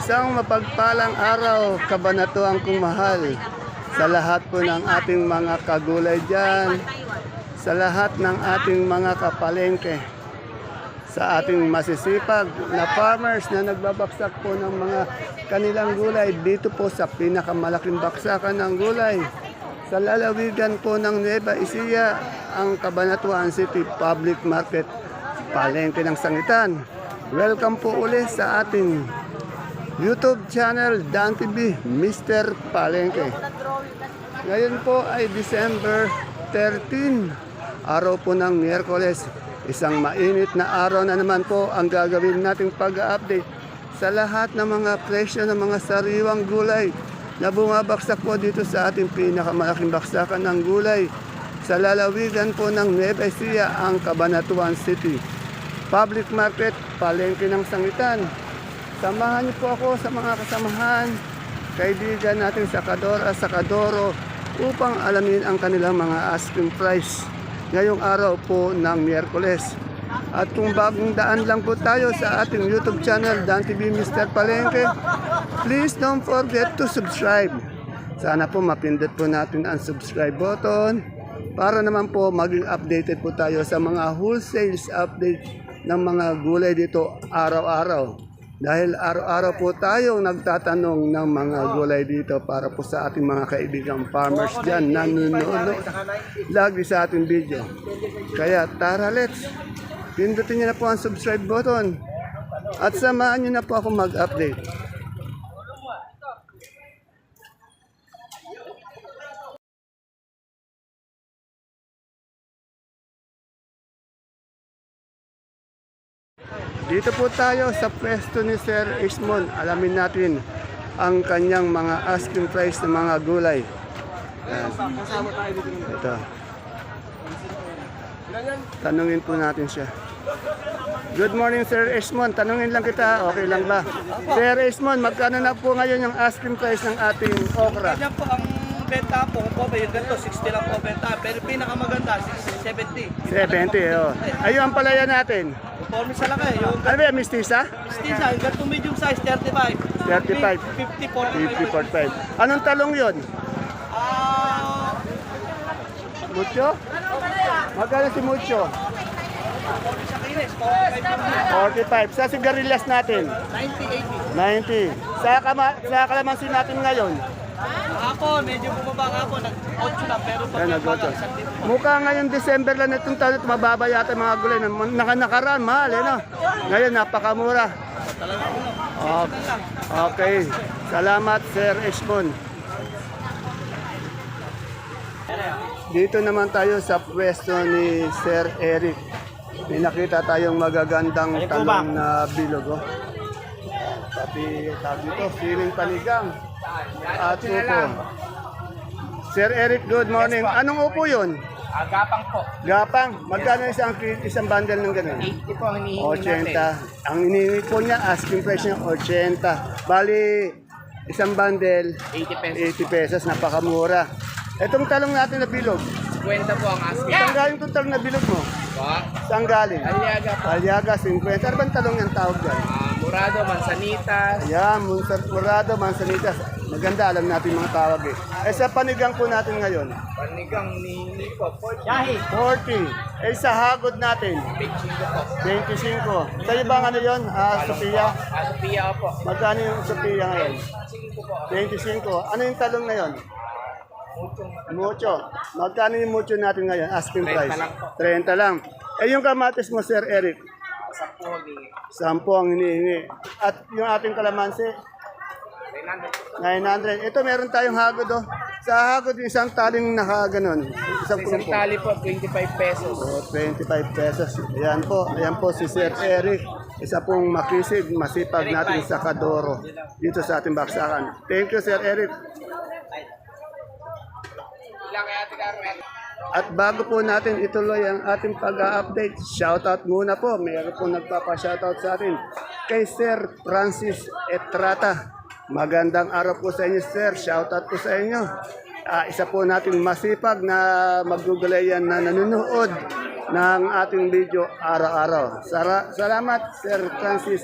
Isang mapagpalang araw, kabanatuang kong mahal sa lahat po ng ating mga kagulay dyan, sa lahat ng ating mga kapalengke, sa ating masisipag na farmers na nagbabaksak po ng mga kanilang gulay dito po sa pinakamalaking baksakan ng gulay. Sa lalawigan po ng Nueva Ecija, ang Cabanatuan City Public Market, palengke ng sangitan. Welcome po uli sa ating YouTube channel Dan TV, Mr. Palengke. Ngayon po ay December 13, araw po ng Miyerkules. Isang mainit na araw na naman po ang gagawin nating pag-update sa lahat ng mga presyo ng mga sariwang gulay na bumabaksak po dito sa ating pinakamalaking baksakan ng gulay sa lalawigan po ng Nueva Ecija, ang Cabanatuan City. Public Market, palengke ng sangitan. Samahan niyo po ako sa mga kasamahan, kaibigan natin sa Kadora, sa Kadoro, upang alamin ang kanilang mga asking price ngayong araw po ng Miyerkules. At kung bagong daan lang po tayo sa ating YouTube channel, Dan TV Mr. Palengke, please don't forget to subscribe. Sana po mapindot po natin ang subscribe button para naman po maging updated po tayo sa mga wholesales update ng mga gulay dito araw-araw. Dahil araw-araw po tayong nagtatanong ng mga gulay dito para po sa ating mga kaibigang farmers dyan na nanonood lagi sa ating video. Kaya tara let's, pindutin niyo na po ang subscribe button at samahan niyo na po ako mag-update. Dito po tayo sa pwesto ni Sir Ismon. Alamin natin ang kanyang mga asking price ng mga gulay. Yan. Ito. Tanungin po natin siya. Good morning, Sir Ismon. Tanungin lang kita, okay lang ba? Sir Ismon, magkano na po ngayon yung asking price ng ating okra? Kanya po ang benta po, po ba yung ganito, 60 lang po benta. Pero pinakamaganda, 70. 70, oh. Ayun ang palaya natin. Conforme sa laki. Yung Ano ba yan, mistisa? Stisa, yung ganito medium size, 35. 35. 50, 45. 50, 45. Anong talong yon? Ah, Mucho? Magkano si Mucho? sa kinis, 45 lang din. 45. Sa sigarilyas natin? 90, 90. Sa, kama, sa kalamansi natin ngayon? 80. Kahapon, medyo bumaba kahapon, nag-8 lang. Pero pag Yan, yung nag-ocho. baga, isang dito. Mukha ngayon December lang itong taon at mababa yata yung mga gulay. na- Naka nakaraan, mahal eh no? Ngayon, napakamura. Okay. okay. Salamat, Sir Esmon. Dito naman tayo sa pwesto ni Sir Eric. May nakita tayong magagandang talong na bilog. Oh. Pati tawag dito, siling panigang. At upo. Sir Eric, good morning. Anong upo yun? Agapang po. Gapang. Magkano isang, isang bundle ng ganun? 80 po ang hinihingi 80. natin. Ang inihingi po niya, asking price niya, 80. Bali, isang bundle, 80 pesos. 80 pesos, napakamura. Itong talong natin na bilog. 50 po ang asking. Saan galing itong talong na bilog mo? Po. Saan galing? Aliaga po. Aliaga, 50. Ano bang talong yung tawag dyan? Ah, Murado, Mansanitas. Ayan, Munsar Murado, Mansanitas. Maganda, alam natin mga tawag eh. Eh sa panigang po natin ngayon, Panigang ni po. 40. 40. Eh sa hagod natin, 25 po. 25. Sa ibang ano yun? Ah, Sophia. Ah, Sophia po. Magkano yung Sophia ngayon? 5 po. 25. Ano yung talong na yun? Mucho. Magkano yung mucho natin ngayon? Asking 30 price. lang po. 30 lang. Eh yung kamatis mo, Sir Eric, 10 po hinihingi. 10 ang hinihingi. At yung ating kalamansi, 900. Ito meron tayong hagod oh. Sa hagod yung isang taling nakaganon. Isang Isang pumpo. tali po, 25 pesos. Oh, 25 pesos. Ayan po. Ayan po si Sir Eric. Isa pong makisig, masipag natin sa Kadoro. Dito sa ating baksakan. Thank you, Sir Eric. Ilang kaya ate Carmen? At bago po natin ituloy ang ating pag-update, shoutout muna po. Mayroon po nagpapa-shoutout sa atin kay Sir Francis Etrata. Magandang araw po sa inyo, Sir. Shoutout po sa inyo. Ah, isa po natin masipag na magugulayan na nanonood ng ating video araw-araw. Sara- salamat, Sir Francis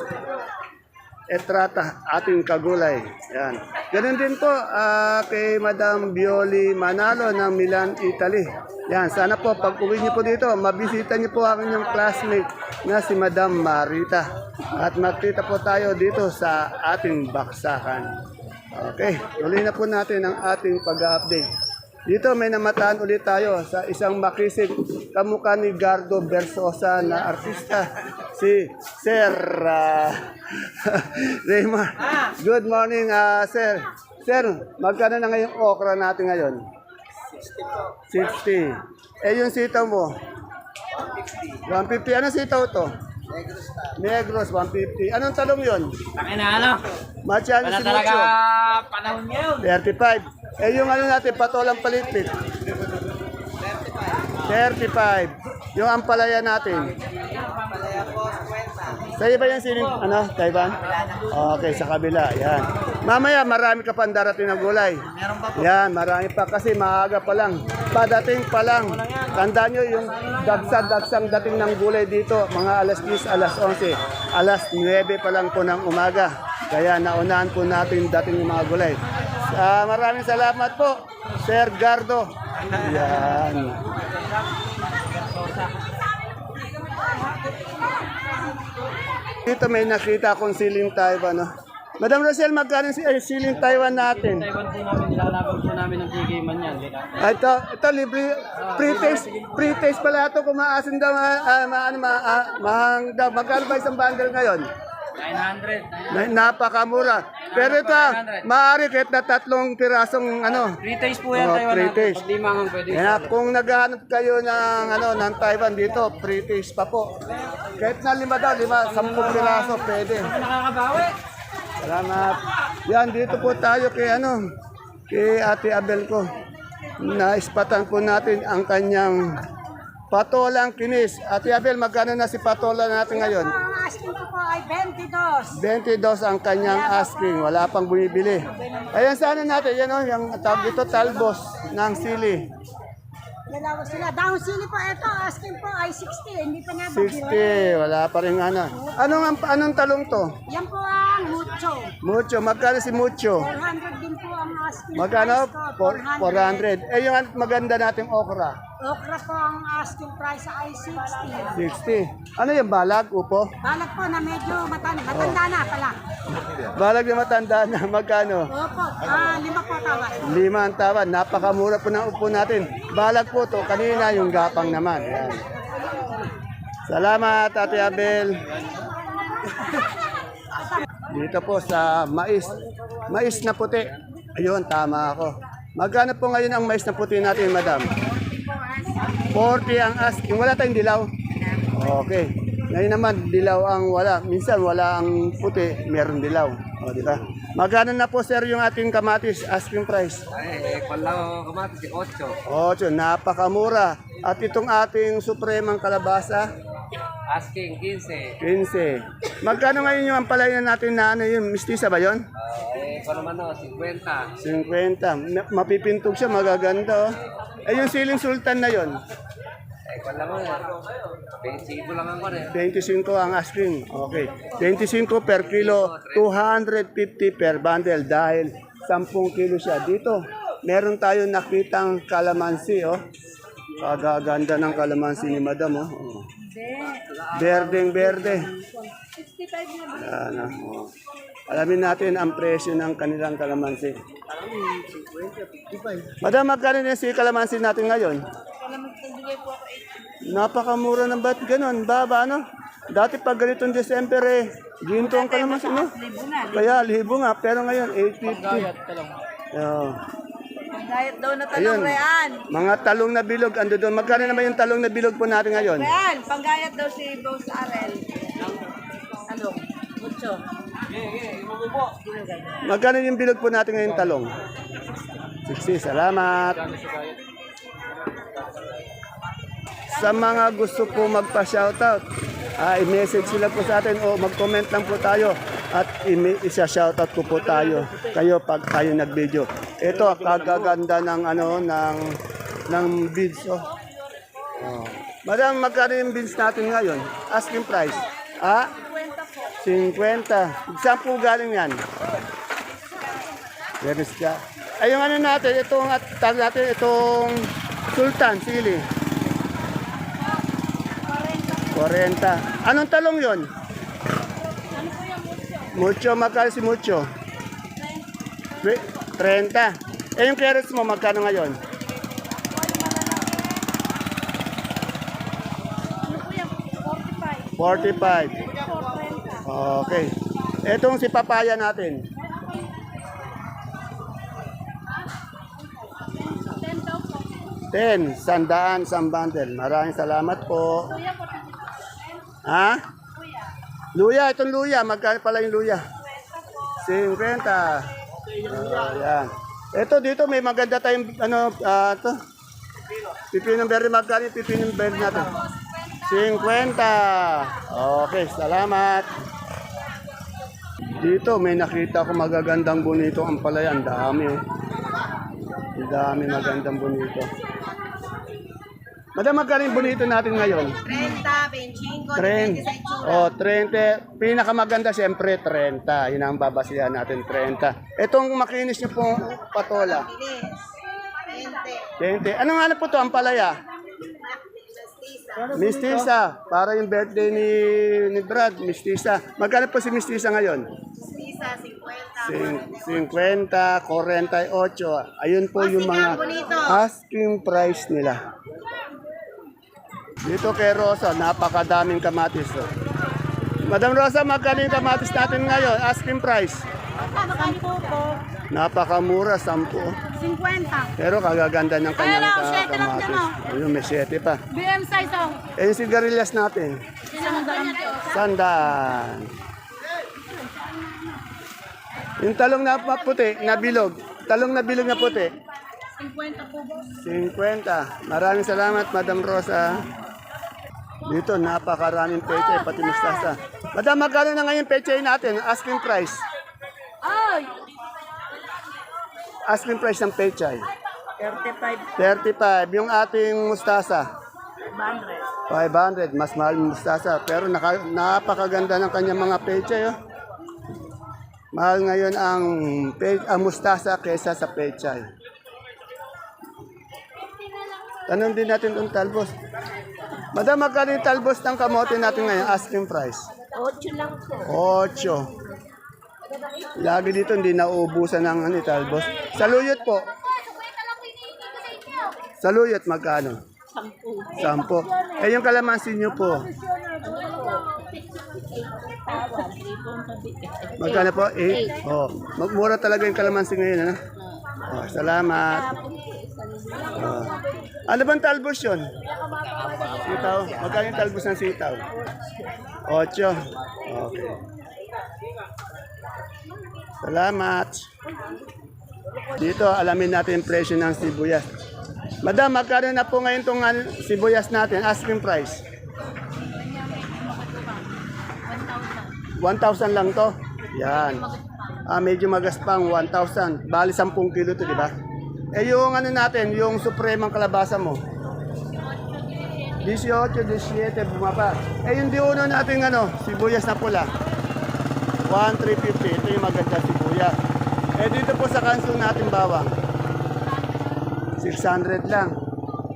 Etrata, ating kagulay. Yan. Ganun din po ah, kay Madam Bioli Manalo ng Milan, Italy. Yan, sana po pag uwi niyo po dito, mabisita niyo po ang inyong classmate na si Madam Marita. At magkita po tayo dito sa ating baksakan. Okay, tuloy na po natin ang ating pag-update. Dito may namataan ulit tayo sa isang makisig kamukha ni Gardo Versosa na artista, si Sir ah, Raymar. Good morning, ah, Sir. Sir, magkano na ngayong okra natin ngayon? 60. Eh, yung sitaw mo? 150. 150. Anong sitaw to? Negros, 150. Anong talong yon? Takin na ano? Machado si talaga Mucho. panahon yun. 35. Eh yung ano natin, patolang palitpit. 35. Yung ampalaya natin. Sa iba yung siling, ano, Taiwan? Okay, sa kabila, yan. Mamaya, marami ka pang darating na gulay. Yan, marami pa kasi maaga pa lang. Padating pa lang. Tandaan nyo yung dagsag-dagsang dating ng gulay dito, mga alas 10, alas 11, alas 9 pa lang po ng umaga. Kaya naunahan po natin dating yung mga gulay. Ah, maraming salamat po, Sir Gardo. Yan. Dito may nakita akong siling Taiwan. No? Madam Rosel, magkano si eh, siling Taiwan natin? Taiwan po namin, nilalaban po namin ng PK man yan. Ah, Ito, ito libre, pre-taste, pre-taste pala ito, kung maasin daw, ah, ah, ma, ano, ma, ah, mahang daw. Magkano ba isang bundle ngayon? 900. Na, napakamura. Pero ito, ah, maaari kahit na tatlong pirasong ano. Free-taste po yan, Taiwan natin. free-taste. Pag di mangang pwede. Kaya kung naghahanap kayo ng ano ng Taiwan dito, pre-taste pa po. Kahit na lima daw, lima, sampung piraso, pwede. Nakakabawi. Salamat. Yan, dito po tayo kay ano, kay Ate Abel ko. Naispatan po natin ang kanyang patolang kinis. Ate Abel, magkano na si patola natin ngayon? Asking ko po ay 22. 22 ang kanyang asking. Wala pang bumibili. Ayan, sana natin. Yan o, yung tawag dito, talbos ng sili. Dalawa sila. Down sili po ito. Asking po ay 60. Hindi pa nga 60. Wala pa rin ano. Anong, anong talong to? Yan po ang mucho. Mucho. Magkano si Mucho? 400 din po ang asking Magkano? price ko. Four- 400. Eh, yung maganda nating okra. Okra po ang asking price ay 60. 60. Ano yung balag, upo? Balag po na medyo matan matanda na pala. Balag na matanda na, magkano? Opo. Ah, lima po tawad. Lima ang tawad, napakamura po ng upo natin. Balag po to, kanina yung gapang naman. Yan. Salamat, Ate Abel. Dito po sa mais. Mais na puti. Ayun, tama ako. Magkano po ngayon ang mais na puti natin, madam? 40 ang asking. Wala tayong dilaw. Okay. Ngayon naman, dilaw ang wala. Minsan wala ang puti, meron dilaw. O, di ba? Magkano na po, sir, yung ating kamatis asking price? Ay, eh, pala kamatis, 8. 8, napakamura. At itong ating supremang kalabasa, Asking, 15. 15. Magkano ngayon yung ampalaya natin na ano yun? Mistisa ba yun? eh, kung naman o, 50. 50. Ma- Mapipintog siya, magaganda oh. Eh yung siling sultan na yon, Eh, naman, 25 lang ang kwan eh. 25 ang asking. Okay. 25 per kilo, 250 per bundle dahil 10 kilo siya. Dito, meron tayo nakitang kalamansi, oh. Kagaganda ng kalamansi ni madam, oh. Berdeng berde. Yan, oh. Alamin natin ang presyo ng kanilang kalamansi. Madam, magkano na si kalamansi natin ngayon? Napakamura ng ba't ganun? Baba, ano? Dati pag ganitong December eh, ginto ang kalamansi, no? Kaya, libo nga. Pero ngayon, 850. Oh. Diet daw na Ayun. Mga talong na bilog, ando doon. Magkano naman yung talong na bilog po natin ngayon? Ayan, panggayat daw si Boss Arel. Ano? Mucho. Magkano yung bilog po natin ngayon talong? 60, salamat. Sa mga gusto po magpa-shoutout, ah, i-message sila po sa atin o mag-comment lang po tayo at isa-shoutout ko po tayo kayo pag tayo nag-video. Ito, kagaganda ng ano ng ng beads oh. oh. Madam, magkano yung beads natin ngayon? Asking price. Ah? 50. Saan po galing yan? Veris ka. Ay, yung ano natin, itong, natin, itong Sultan, sili. 40. Anong talong yon? Mucho, magkano si Mucho? Tre- 30. Eh, yung carrots mo, magkano ngayon? Forty-five. Okay. Etong si papaya natin. Ten, sandaan, bundle. Maraming salamat po. Ha? Luya, itong luya. Magkano pala yung luya? 50. Oh, yan. Ito dito may maganda tayong ano ah to. Pipinong berry magkano yung pipinong berry natin? 50. Okay, salamat. Dito may nakita ko magagandang bonito ang palaya. Ang dami. Ang dami magandang bonito. Madam, magkano yung bonito natin ngayon? 30, 25, 30. Oh, 30. Pinakamaganda siyempre 30. Yun ang babasihan natin 30. Itong makinis niyo pong patola. 20. Ano nga na po to ang palaya? Mistisa. Para yung birthday ni, ni Brad, Mistisa. Magkano po si Mistisa ngayon? Sisa, 50. Cin- 50, 48. Ayun po yung mga asking price nila. Dito kay Rosa, napakadaming kamatis. oh. Madam Rosa, magkano yung kamatis natin ngayon? Asking price. Sampu po. Napakamura, 10. 50. Pero kagaganda ng kanyang Ayun, ka- siyete lang dyan, kamatis. Ayun, may 7 pa. BM size oh. Eh, yung sigarilyas natin. Isang daan po. Sandaan. Yung talong na puti, na bilog. Talong na bilog na puti. 50 po boss. 50. Maraming salamat, Madam Rosa. Dito, napakaraming peche, pati mustasa. Madam, magkano na ngayon peche natin? Asking price. Ay! Asking price ng peche. 35. 35. Yung ating mustasa. 500. Mas mahal yung mustasa. Pero naka, napakaganda ng kanyang mga peche. Oh. Mahal ngayon ang, pe, ang mustasa kesa sa peche. Tanong din natin itong talbos. Madam, magkano yung talbos ng kamote natin ngayon? Asking price. 8 lang po. 8. Lagi dito hindi nauubusan ng ano, talbos. Saluyot po. Saluyot magkano? 10. 10. Eh yung kalamansi nyo po. Magkano po? 8. Oh, magmura talaga yung kalamansi ngayon, ano? Oh, salamat. Oh. Ano bang talbos yun? Sitaw. Magkano yung talbos ng sitaw? 8. Okay. Salamat. Dito, alamin natin yung presyo ng sibuyas. Madam, magkano na po ngayon itong ano, sibuyas natin? Asking price. 1,000 lang to. Yan. Ah, medyo magaspang 1,000. Bali 10 kilo to, di ba? Eh yung ano natin, yung supremang kalabasa mo. 18, 17, bumaba. Eh yung diuno natin ano, sibuyas na pula. 1,350. Ito yung maganda sibuyas. Eh dito po sa kanso natin bawang. 600 lang.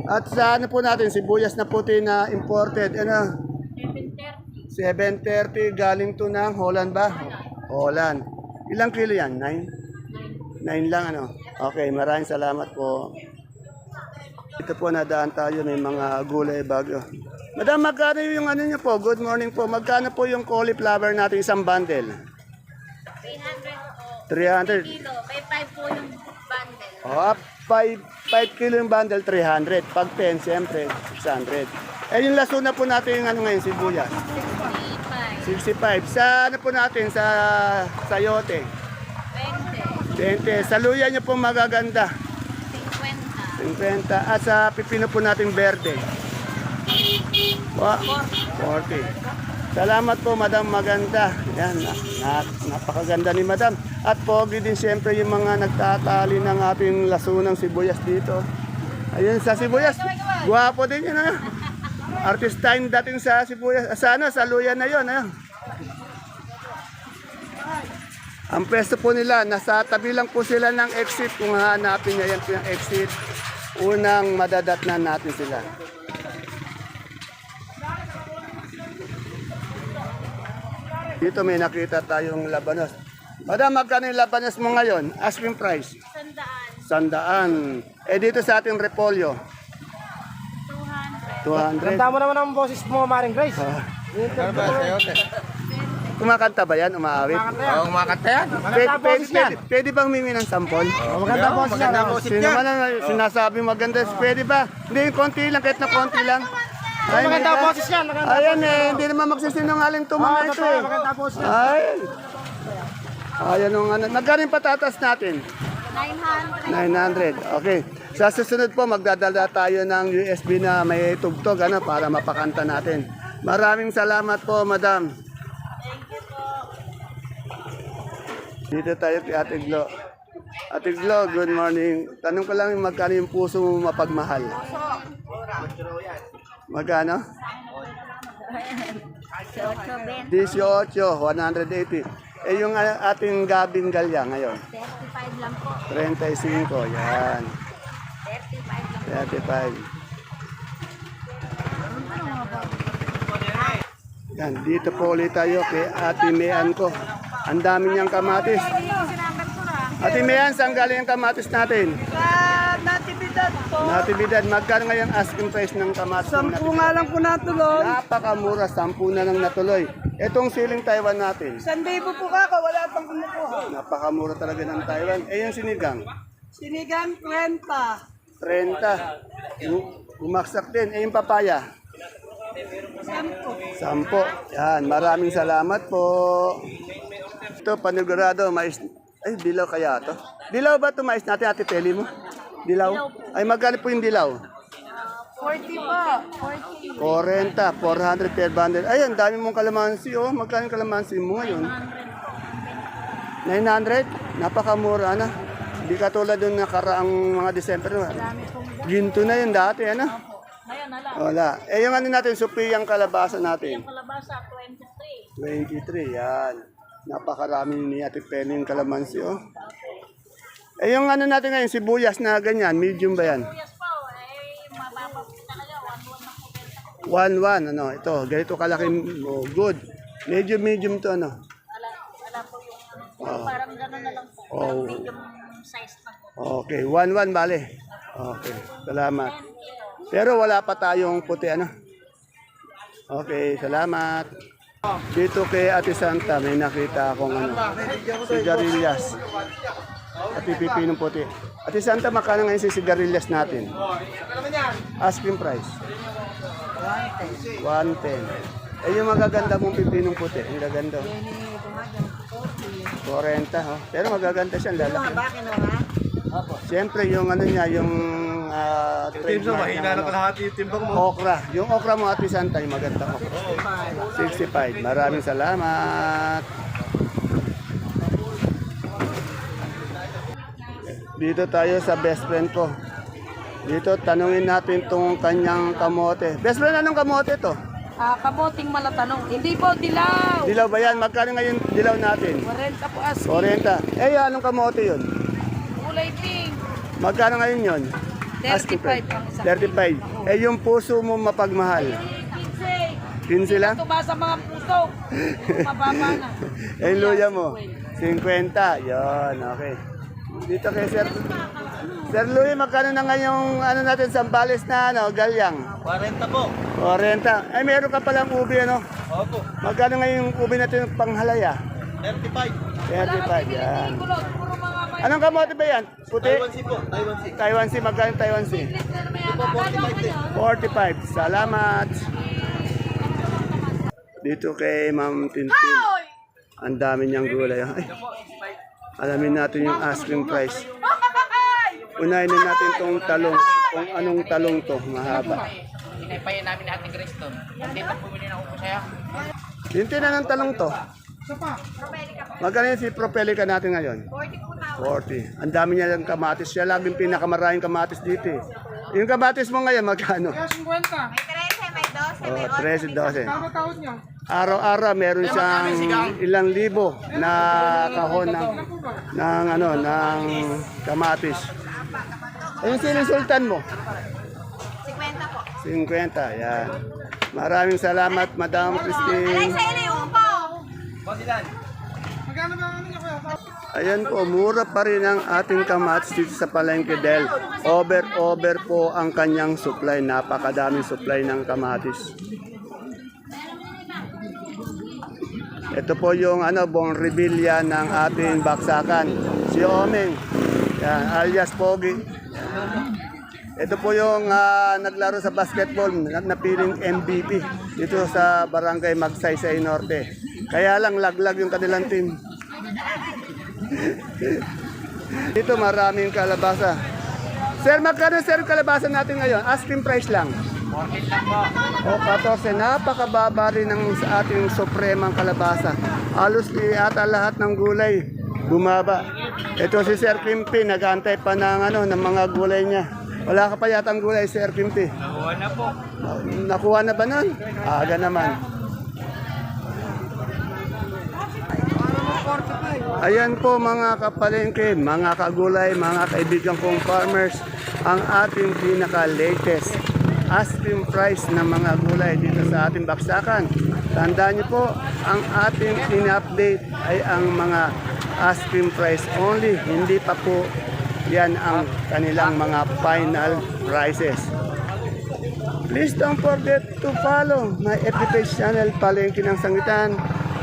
At sa ano po natin, sibuyas na puti na imported, ano? 730 galing to ng Holland ba? Holland. Ilang kilo yan? 9? 9 lang ano? Okay, maraming salamat po. Ito po nadaan tayo may mga gulay bagyo. Madam, magkano yung ano niyo po? Good morning po. Magkano po yung cauliflower natin isang bundle? 300 po. 300. Kilo. May 5 po yung bundle. Oh, 5, 5 kilo yung bundle, 300. Pag 10, siyempre, 600. Eh, yung laso na po natin yung ano ngayon, sibuyas. 65. 65. Sa ano po natin, sa sayote. 20. 20. Sa luya niyo po magaganda. 50. 50. At sa pipino po natin verde. Wa- 40. Salamat po, Madam Maganda. Yan, na, na- napakaganda ni Madam. At pogi din siyempre yung mga nagtatali ng ating lasunang sibuyas dito. Ayun sa sibuyas. Guwapo din yun. Ano? Artistine dating sa sibuyas. Sana sa luya na yun. Ano? Ang pwesto po nila, nasa tabi lang po sila ng exit. Kung hanapin niya yan po yung exit, unang madadatnan natin sila. Dito may nakita tayong labanos. Madam, magkano yung labanos mo ngayon? Asking price? Sandaan. Sandaan. Eh dito sa ating repolyo? 200. 200. Tama naman ang boses mo, Maring Grace. Kumakanta ba yan? Umaawit? Oo, kumakanta yan. Pwede, pwede, pwede, pwede bang humingi ng sampol? Maganda po siya. Sino man ang sinasabi maganda, pwede ba? Hindi, yung konti lang, kahit na konti lang. Ay, Maganda yan. Maganda Ayan eh, hindi naman magsisinungaling to mga ito eh. Maganda po siya. Ay. Ayan yung ano. Magkano yung patatas natin? 900. 900. Okay. Sa susunod po, magdadala tayo ng USB na may tugtog ano, para mapakanta natin. Maraming salamat po, madam. Dito tayo kay Ate Glo. Ate Glo, good morning. Tanong ko lang, magkano yung puso mo mapagmahal? Magkano? 18, 180. Eh yung ating gabing galya ngayon? 35 lang po. 35, yan. 35 lang. 35. Yan, dito po ulit tayo kay Ate Mayan ko. Ang dami niyang kamatis. Ate Mayan, saan galing ang kamatis natin? Sa natividad po. Natividad, magkano ngayon asking price ng kamatis? Sampu nga lang po natulog. Napakamura, sampu na lang natuloy. Itong siling Taiwan natin, Sanday po po kako, wala pang kumukuha. napakamura talaga ng Taiwan. Eh yung sinigang, Sinigang 20. 30. Yung Bumaksak din. Eh yung papaya, Sampo. Sampo. Yan, maraming salamat po. Ito, panigurado, mais. Ay, dilaw kaya to. Dilaw ba ito mais natin, ate Peli mo? Dilaw? Ay, magkano po yung dilaw? 40 po. 40. 40, 400 per bundle. Ayun, dami mong kalamansi, oh. Magkano yung kalamansi mo ngayon? 900? Napakamura na. Hindi katulad yung nakaraang mga December. Ginto na yun dati, ano? Ngayon na lang. Wala. Eh, yung ano natin, supiyang kalabasa natin. Kalabasa 23. 23, yan. Napakarami ni Ate Penny yung kalamansi, oh. Eh, yung ano natin ngayon, sibuyas na ganyan, medium ba yan? Eh, mababa po talaga. 1-1 na po benta. 1-1, ano, ito, ganito kalaki, oh, good. Medyo medium to, ano. Wala, wala po yung. Oo. Parang gano'n na lang po. Oh. Medium size na po. Okay, 1-1, bale. Okay, salamat. Pero wala pa tayong puti, ano. Okay, salamat. Dito kay Ate Santa, may nakita akong ano, sigarilyas. At pipipinong puti. Ate Santa, makano ngayon si sigarilyas natin? Asking price? 110. Eh, yung magaganda mong pipinong puti, ang gaganda. 40, ha? Pero magaganda siya, lalaki. Siyempre, yung ano niya, yung uh, trademark na ano, yung timbang mo. okra. Yung okra mo, Ate Santa, yung magandang okra. 65. Maraming salamat. Dito tayo sa best friend ko. Dito, tanungin natin tong kanyang kamote. Best friend, anong kamote to? Ah, kamoting malatanong. Hindi po, dilaw. Dilaw ba yan? Magkano ngayon dilaw natin? 40 po as 40. Eh, anong kamote yun? kulay pink. Magkano ngayon yun? 35 ang isa. 35. Eh, yung puso mo mapagmahal. 15 lang? Tuba sa mga puso. Mababa na. Eh, luya mo. 50. Yon, okay. Dito kay Sir. Sir Louie, magkano na ngayong ano natin sambales na ano, galyang? 40 po. 40. Ay, meron ka palang ubi ano? Opo. Magkano ngayong ubi natin panghalaya? 35. 35, yan. Puro Anong kamote ba yan? Puti? Taiwan Sea po. Taiwan Sea. Taiwan Sea, magkano Taiwan Sea? na may akala. 45. Salamat. Dito kay Ma'am Tintin. Ang dami niyang gulay. Ay, alamin natin yung asking price. Unahin na natin tong talong. Kung anong talong to, mahaba. Pinapayin namin ni Ate Grace to. Hindi pa bumili na upo sa'yo. Tintin na ng talong to. Magkano si Propelica natin ngayon? 40. Ang dami niya ng kamatis. Siya laging pinakamaraming kamatis dito eh. Yung kamatis mo ngayon, magkano? 50. Oh, 13, 12. araw-araw meron siyang ilang libo na kahon ng, ng ano ng kamatis. Ayun siling sultan mo? 50 po. 50, yan. Maraming salamat, Madam Christine. Ayan po, mura pa rin ang ating kamatis dito sa palengke dahil over-over po ang kanyang supply. Napakadaming supply ng kamatis. Ito po yung ano, bong rebilla ng ating baksakan. Si Omeng, yan, alias Pogi. Ito po yung ah, naglaro sa basketball, na- napiling MVP dito sa Barangay Magsaysay Norte. Kaya lang laglag yung kanilang team. Dito maraming kalabasa. Sir, magkano sir kalabasa natin ngayon? Asking price lang. 14 lang po. O 14, napakababa rin ng sa ating supremang kalabasa. Halos ata lahat ng gulay bumaba. Ito si Sir Pimpi, nagantay pa ng, ano, ng mga gulay niya. Wala ka pa yata ang gulay, Sir Pimpi. Nakuha na po. Nakuha na ba nun? Aga naman. Ayan po mga kapalengke, mga kagulay, mga kaibigan kong farmers, ang ating pinaka-latest asking price ng mga gulay dito sa ating baksakan. Tandaan niyo po, ang ating in-update ay ang mga asking price only, hindi pa po yan ang kanilang mga final prices. Please don't forget to follow my FB page channel, Palengke ng Sangitan.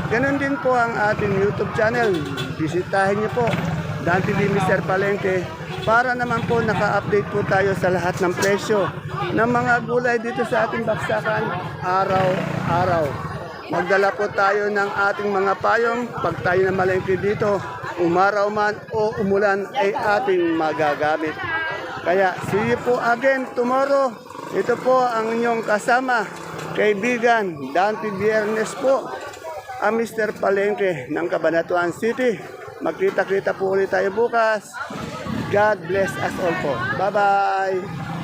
Ganon din po ang ating YouTube channel. Bisitahin niyo po, Dan TV Mr. Palengke, para naman po naka-update po tayo sa lahat ng presyo ng mga gulay dito sa ating baksakan araw-araw. Magdala po tayo ng ating mga payong pag tayo na malengke dito, umaraw man o umulan ay ating magagamit. Kaya see you po again tomorrow. Ito po ang inyong kasama, kaibigan, Dante Biernes po, ang Mr. Palengke ng Cabanatuan City. Magkita-kita po ulit tayo bukas. God bless us all po. Bye-bye!